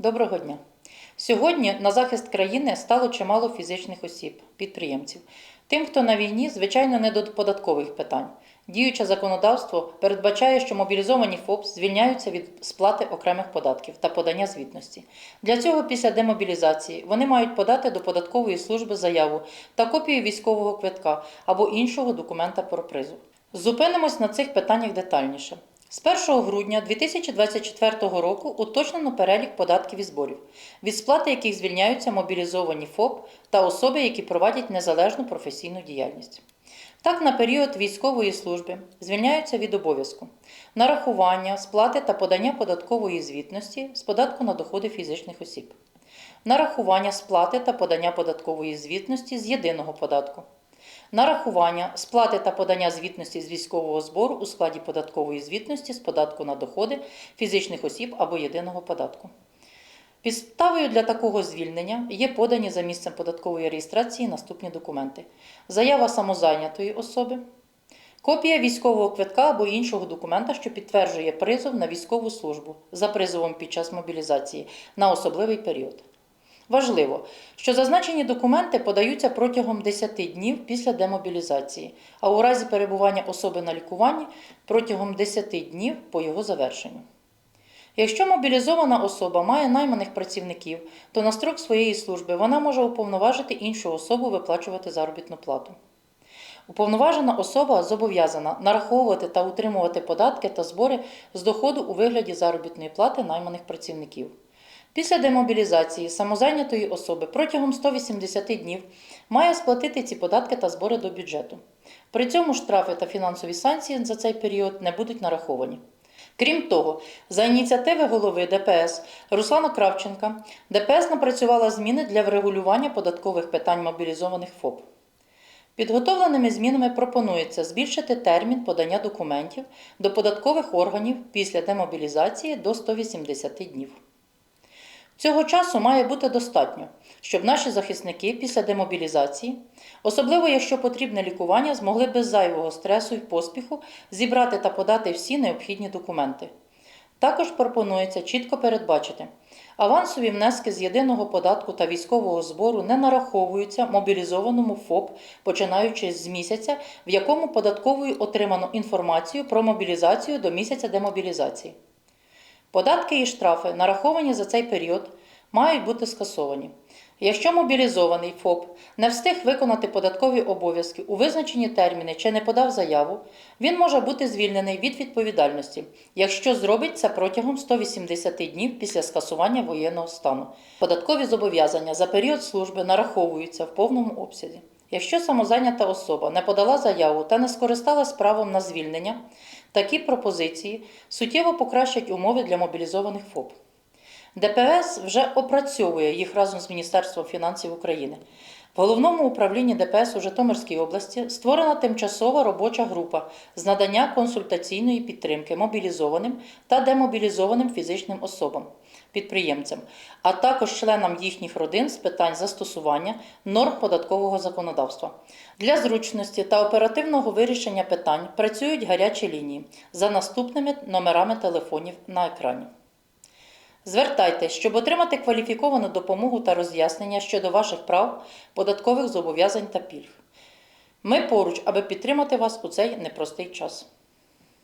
Доброго дня. Сьогодні на захист країни стало чимало фізичних осіб, підприємців. Тим, хто на війні, звичайно, не до податкових питань. Діюче законодавство передбачає, що мобілізовані ФОП звільняються від сплати окремих податків та подання звітності. Для цього після демобілізації вони мають подати до податкової служби заяву та копію військового квитка або іншого документа про призов. Зупинимось на цих питаннях детальніше. З 1 грудня 2024 року уточнено перелік податків і зборів, від сплати яких звільняються мобілізовані ФОП та особи, які проводять незалежну професійну діяльність. Так, на період військової служби звільняються від обов'язку нарахування, сплати та подання податкової звітності з податку на доходи фізичних осіб, нарахування, сплати та подання податкової звітності з єдиного податку, нарахування, сплати та подання звітності з військового збору у складі податкової звітності з податку на доходи фізичних осіб або єдиного податку. Підставою для такого звільнення є подані за місцем податкової реєстрації наступні документи: заява самозайнятої особи, копія військового квитка або іншого документа, що підтверджує призов на військову службу за призовом під час мобілізації на особливий період. Важливо, що зазначені документи подаються протягом 10 днів після демобілізації, а у разі перебування особи на лікуванні протягом 10 днів по його завершенню. Якщо мобілізована особа має найманих працівників, то на строк своєї служби вона може уповноважити іншу особу виплачувати заробітну плату. Уповноважена особа зобов'язана нараховувати та утримувати податки та збори з доходу у вигляді заробітної плати найманих працівників. Після демобілізації самозайнятої особи протягом 180 днів має сплатити ці податки та збори до бюджету. При цьому штрафи та фінансові санкції за цей період не будуть нараховані. Крім того, за ініціативи голови ДПС Руслана Кравченка, ДПС напрацювала зміни для врегулювання податкових питань мобілізованих ФОП. Підготовленими змінами пропонується збільшити термін подання документів до податкових органів після демобілізації до 180 днів. Цього часу має бути достатньо, щоб наші захисники після демобілізації, особливо якщо потрібне лікування, змогли без зайвого стресу і поспіху зібрати та подати всі необхідні документи. Також пропонується чітко передбачити, авансові внески з єдиного податку та військового збору не нараховуються мобілізованому ФОП, починаючи з місяця, в якому податковою отримано інформацію про мобілізацію до місяця демобілізації. Податки і штрафи, нараховані за цей період, мають бути скасовані. Якщо мобілізований ФОП не встиг виконати податкові обов'язки у визначені терміни чи не подав заяву, він може бути звільнений від відповідальності, якщо зробить це протягом 180 днів після скасування воєнного стану. Податкові зобов'язання за період служби нараховуються в повному обсязі. Якщо самозайнята особа не подала заяву та не скористалась правом на звільнення, такі пропозиції суттєво покращать умови для мобілізованих ФОП. ДПС вже опрацьовує їх разом з Міністерством фінансів України. В головному управлінні ДПС у Житомирській області створена тимчасова робоча група з надання консультаційної підтримки мобілізованим та демобілізованим фізичним особам, підприємцям, а також членам їхніх родин з питань застосування норм податкового законодавства. Для зручності та оперативного вирішення питань працюють гарячі лінії за наступними номерами телефонів на екрані. Звертайтесь, щоб отримати кваліфіковану допомогу та роз'яснення щодо ваших прав, податкових зобов'язань та пільг. Ми поруч, аби підтримати вас у цей непростий час.